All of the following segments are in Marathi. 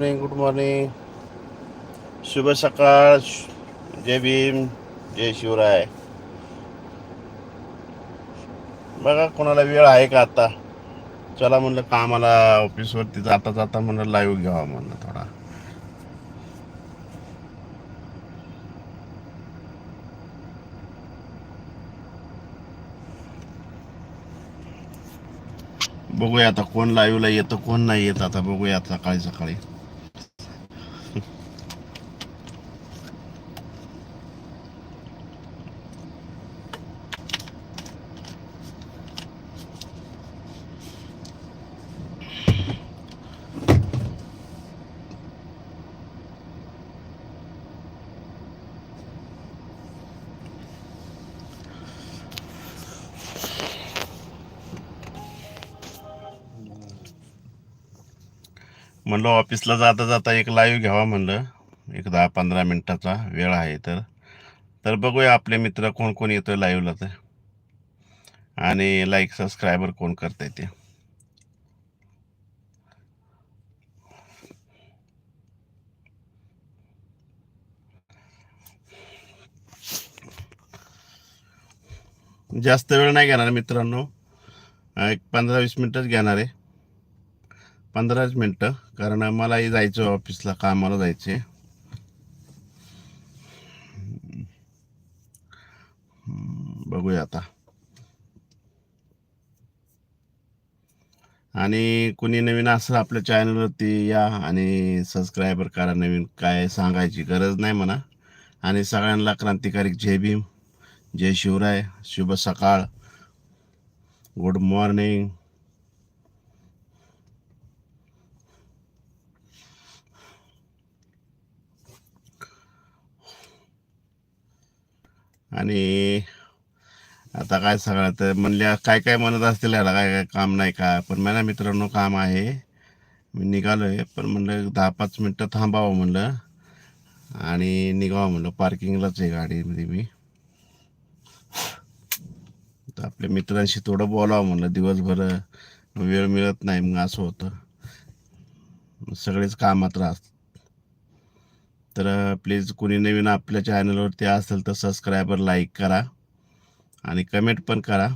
मॉर्निंग गुड मॉर्निंग शुभ सकाळ जय भीम जय शिवराय बघा कोणाला वेळ आहे का आता? चला म्हणलं कामाला ऑफिसवरती जाता जाता म्हणलं लाईव्ह घ्यावा म्हणलं थोडा. बघूया आता कोण लाईव्हला येतं कोण नाही येत आता. बघूया आता सकाळी सकाळी. म्हणलं ऑफिसला जाता जाता एक लाईव्ह घ्यावा म्हणलं. एक दहा पंधरा मिनटाचा वेळ आहे तर. तर बघूया आपले मित्र कोण कोण येतोय लाईव्हला तर. आणि लाईक सबस्क्रायबर कोण करताय ते. जास्त वेळ नाही घेणार मित्रांनो. एक पंधरा वीस मिनटच घेणार आहे. पंधराच मिनटं कारण मलाही जायचं ऑफिसला कामाला जायचे बघूया आता. आणि कुणी नवीन असं आपल्या चॅनलवरती या आणि सबस्क्रायबर करा नवीन काय सांगायची गरज नाही म्हणा. आणि सगळ्यांना क्रांतिकारी जय भीम जय शिवराय शुभ सकाळ गुड मॉर्निंग. आणि आता काय सगळं तर म्हणल्या काय काय म्हणत असतील याला काय काय काम नाही का? पण मला मित्रांनो काम आहे. मी निघालोय पण म्हणलं दहा पाच मिनटं थांबावं म्हणलं. आणि निघावं म्हणलं पार्किंगलाच आहे गाडीमध्ये मी. तर आपल्या मित्रांशी थोडं बोलावं म्हणलं दिवसभर वेळ मिळत नाही मग असं होतं. सगळेच कामात राहत तर प्लीज कोणी नवीन आपल्या चॅनलवरती असेल तर सबस्क्रायबर लाईक करा आणि कमेंट पण करा.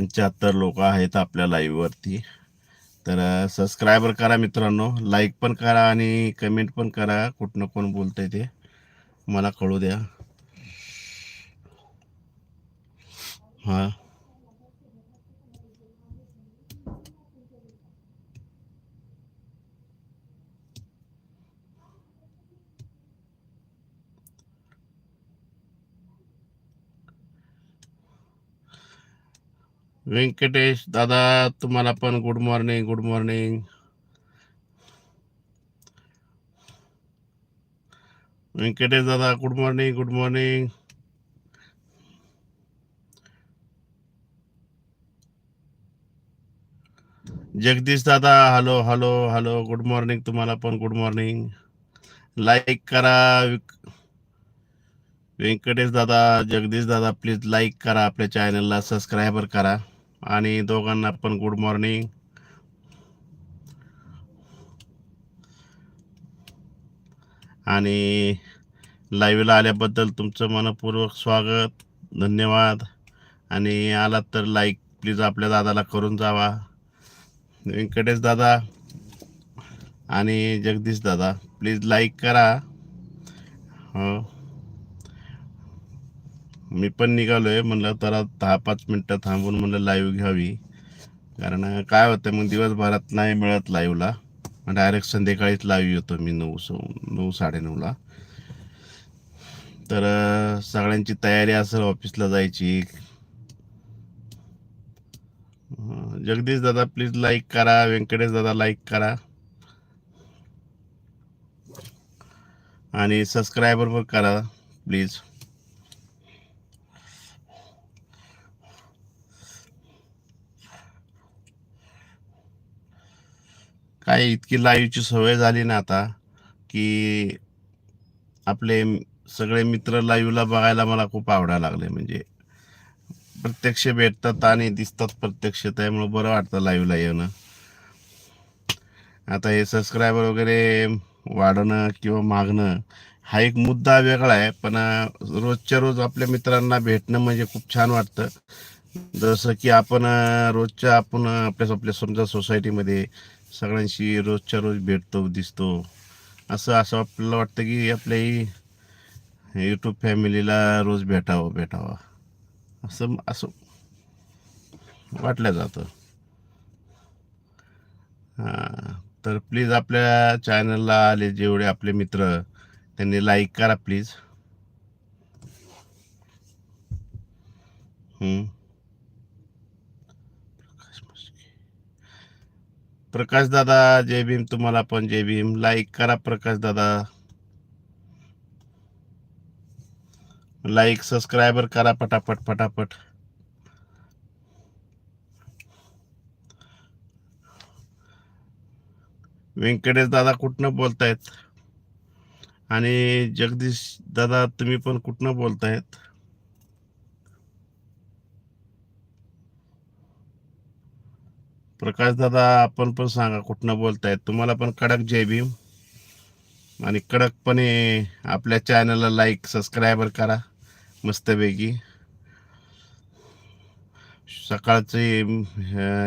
पंच्याहत्तर लोक आहेत आपल्या लाईववरती तर सबस्क्रायबर करा मित्रांनो. लाईक पण करा आणि कमेंट पण करा. कुठनं कोण बोलतंय ते मला कळू द्या. हां. व्यंकटेश दादा तुम्हाला पण good morning good morning Venkatesh दादा good morning good morning Jagdish दादा hello hello hello good morning तुम्हाला पण गुड मॉर्निंग लाईक करा व्यंकटेश दादा जगदीश दादा प्लीज लाईक करा आपल्या चॅनलला सबस्क्रायबर करा. आणि दोघांना पण गुड मॉर्निंग आणि लाईव्हला आल्याबद्दल तुमचं मनपूर्वक स्वागत धन्यवाद. आणि आलात तर लाईक प्लीज आपल्या दादाला करून जावा. व्यंकटेश दादा आणि जगदीश दादा प्लीज लाईक करा. हो. मी पण निघालोय म्हणलं तर दहा पाच मिनटं थांबून म्हणलं लाईव्ह घ्यावी. कारण काय होतं मग दिवसभरात नाही मिळत लाईव्हला डायरेक्ट संध्याकाळीच लाईव्ह येतो मी नऊ सो नऊ साडेनऊला तर सगळ्यांची तयारी असेल ऑफिसला जायची. जगदीश दादा प्लीज लाईक करा व्यंकटेश दादा लाईक करा. आणि सबस्क्रायबर पण करा प्लीज काय इतकी लाईव्हची सवय झाली ना आता की आपले सगळे मित्र लाईव्हला बघायला मला खूप आवडायला लागले. म्हणजे प्रत्यक्ष भेटतात आणि दिसतात प्रत्यक्ष त्यामुळे बरं वाटतं लाईव्हला येणं. आता हे सबस्क्रायबर वगैरे वाढणं किंवा मागणं हा एक मुद्दा वेगळा आहे. पण रोजच्या रोज आपल्या मित्रांना भेटणं म्हणजे खूप छान वाटतं. जसं की आपण रोजच्या आपण आपल्या आपल्या समजा सोसायटीमध्ये सगळ्यांशी रोजच्या रोज भेटतो दिसतो. असं असं आपल्याला वाटतं की आपल्याही यूट्यूब फॅमिलीला रोज भेटावं भेटावं. असं असं वाटलं जातं. हां तर प्लीज आपल्या चॅनलला आले जेवढे आपले मित्र त्यांनी लाईक करा प्लीज हम्म. प्रकाश दादा जय भीम. तुम्हाला पण जय भीम. लाईक करा प्रकाश दादा. लाईक सबस्क्रायबर करा पटापट पटापट. व्यंकटेश दादा कुठनं बोलतायत? आणि जगदीश दादा तुम्ही पण कुठनं बोलतायत? प्रकाश दादा आपण पण सांगा कुठनं बोलतायत? तुम्हाला पण कडक जय भीम. आणि कडकपणे आपल्या चॅनलला लाईक सबस्क्रायबर करा मस्तपैकी. सकाळचे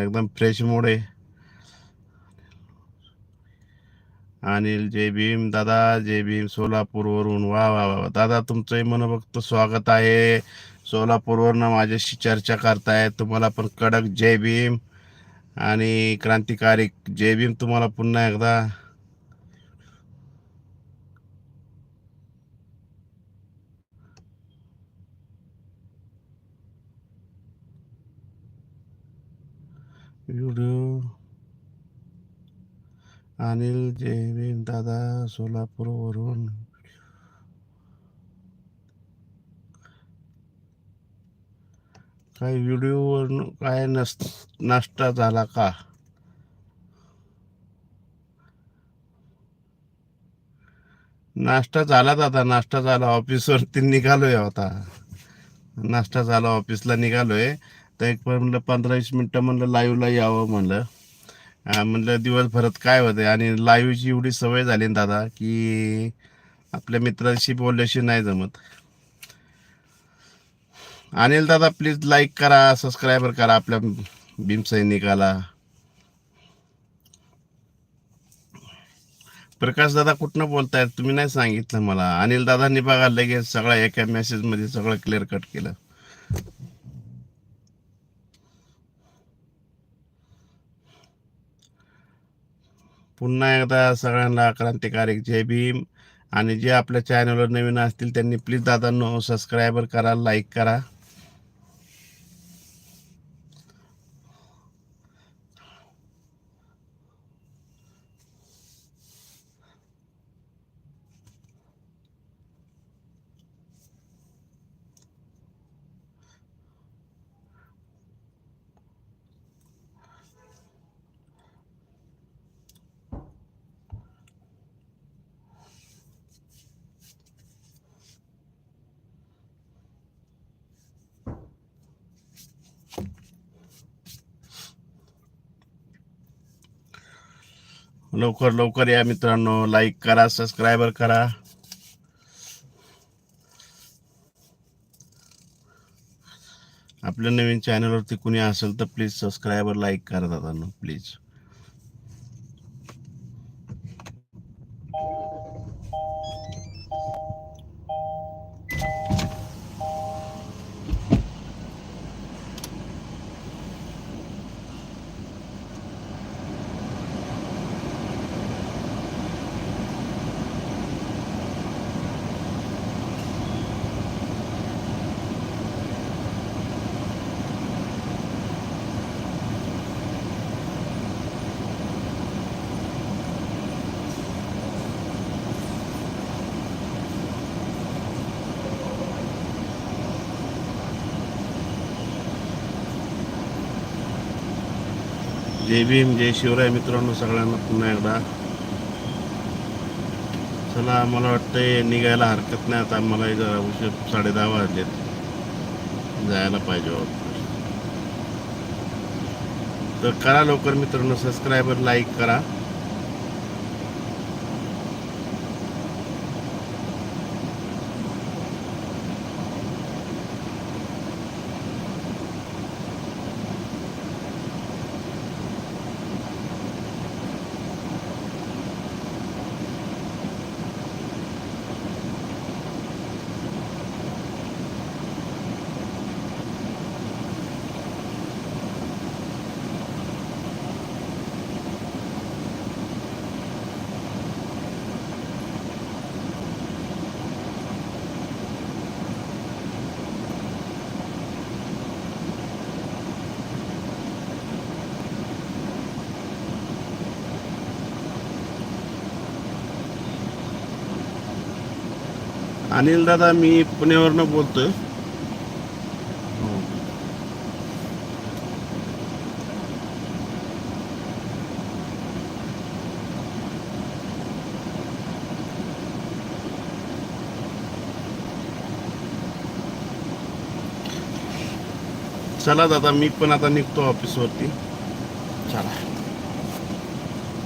एकदम फ्रेश मोड आहे. अनिल जय भीम दादा जय भीम सोलापूरवरून. वा वा वा वा. दादा तुमचंही मनोभक्त स्वागत आहे. सोलापूरवरनं माझ्याशी चर्चा करताय. तुम्हाला पण कडक जय भीम. आणि क्रांतिकारी जय भीम तुम्हाला पुन्हा एकदा व्हिडिओ अनिल जय भीम दादा सोलापूरवरून काही व्हिडिओवर काय नस नाश्ता झाला का? नाश्ता झाला दादा नाश्ता झाला ऑफिसवरती निघालोय आता. नाश्ता झाला ऑफिसला निघालोय. तर एक म्हणलं पंधरा वीस मिनटं म्हणलं लाईव्हला यावं म्हणलं. म्हणलं दिवसभरात काय होते आणि लाईव्हची एवढी सवय झाली ना दादा की आपल्या मित्रांशी बोलल्याशी नाही जमत. अनिल दादा प्लीज लाईक करा सबस्क्रायबर करा आपल्या भीमसैनिकाला प्रकाश दादा कुठनं बोलतायत? तुम्ही नाही सांगितलं मला. अनिल दादांनी बघा लगेच सगळं एका मेसेजमध्ये सगळं क्लिअर कट केलं. पुन्हा एकदा सगळ्यांना क्रांतिकारक जय भीम. आणि जे आपल्या चॅनलवर नवीन असतील त्यांनी प्लीज दादांनो सबस्क्रायबर करा लाईक करा. लवकर लवकर या मित्रांनो. लाईक करा सबस्क्रायबर करा. आपल्या नवीन चॅनलवरती कुणी असेल तर प्लीज सबस्क्रायबर लाईक करा दादांनो प्लीज जय भीम जय शिवराय मित्रांनो सगळ्यांना पुन्हा एकदा. चला मला वाटतंय निघायला हरकत नाही. आता मला जरा उशीर साडे दहा वाजलेत. जायला पाहिजे हो. तर करा लवकर मित्रांनो सबस्क्राईबर लाईक करा. अनिल दादा मी पुण्यावरनं बोलतोय. चला दादा मी पण आता निघतो ऑफिसवरती. चला.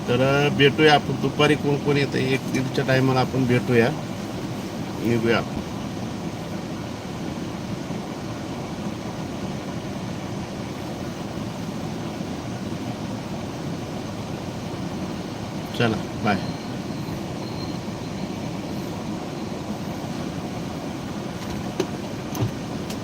तर भेटूया आपण. दुपारी कोण कोण येतं एक दीडच्या टायमाला आपण भेटूया. निघूया आपण. चला बाय